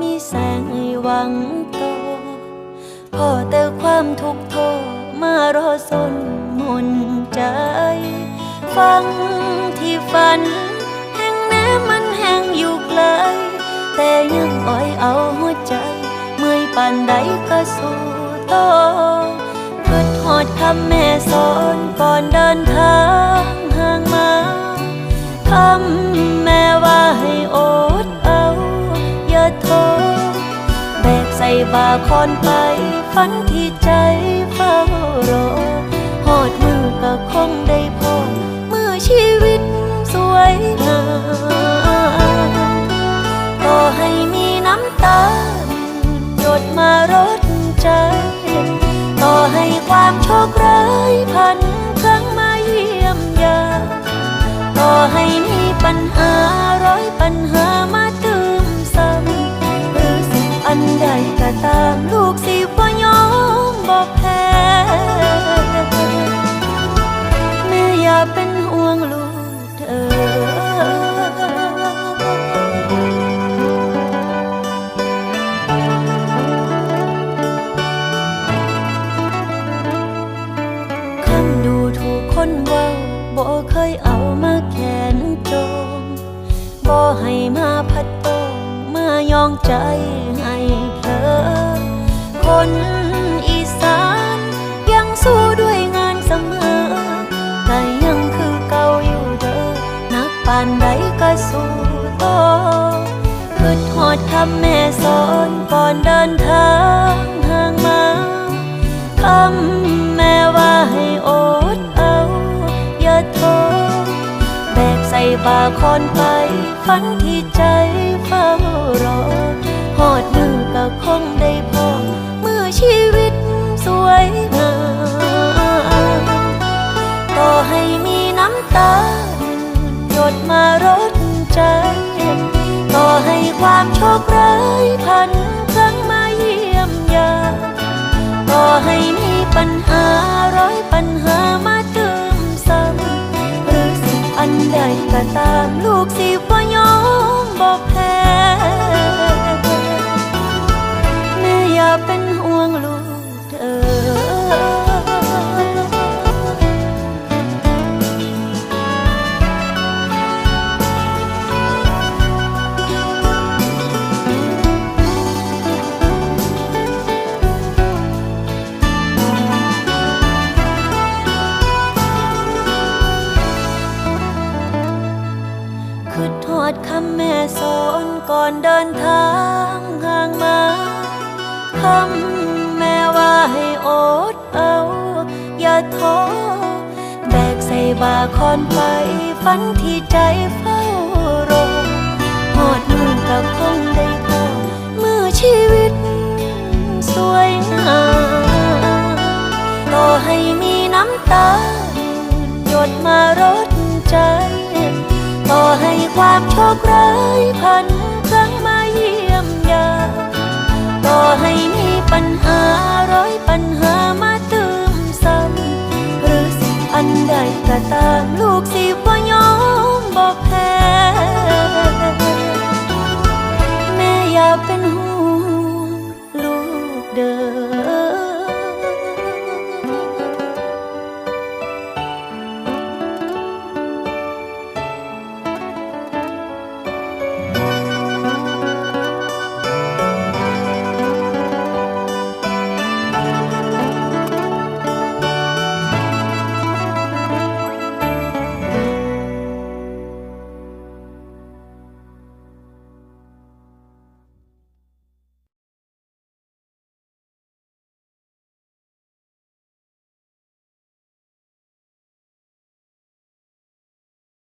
มีแสงให้หวังโตพอเตอความทุกข์โทมารอสนมนใจ ฟังที่ฝัน แห่งแม้มันแห่งอยู่ไกล แต่ยังอ่อยเอาหัวใจ เมื่อยปานใดก็สู้ต่อเกิดหอดคำแม่สอนก่อน อย่าท้อแบกใส่บาคอนไป ฝันที่ใจเฝ้ารอหอดมือก็คงได้พอเมื่อชีวิตสวยงามต่อให้มีน้ำตาหยดมารดใจต่อให้ความโชคร้ายพันครั้งมาเยี่ยมยามต่อให้มีปัญหาร้อยปัญหา บ่เคยเอามาแขนจมบ่ให้มาพัดตงมายองใจให้เธอ คนอีสานยังสู้ด้วยงานเสมอแต่ยังคือเก่าอยู่เด้อนักปานใดก็สู้ต่อคืดหอดคำแม่สอนก่อนเดินทาง ป่าคอนไป ฝันที่ใจเฝ้ารอหอดมือก็คงได้พอเมื่อชีวิตสวยงามต่อให้มีน้ำตาหยดมารดใจ ต่อให้ความโชคร้ายพันครั้งมาเยี่ยมยามต่อให้มีปัญหาร้อยปัญ ก็ตามลูกสิว คือทอดคำแม่สอนก่อนเดินทางห่างมาคำแม่ว่าให้อดเอา อย่าท้อแบกใส่บาคอนไปฝันที่ใจเฝ้ารอหอดมือกับคงได้พอเมื่อชีวิตสวยงามต่อให้มีน้ำตา หยดมารดใจ ต่อให้ความโชคร้ายพันครั้งมาเยี่ยมยามต่อให้มีปัญหาร้อยปัญหามาเติมซ้ำหรือสิ่งอันใดก็ตามลูกสิบ่ยอมบอกแพ้แม่อย่าเป็นห่วงลูกเดิน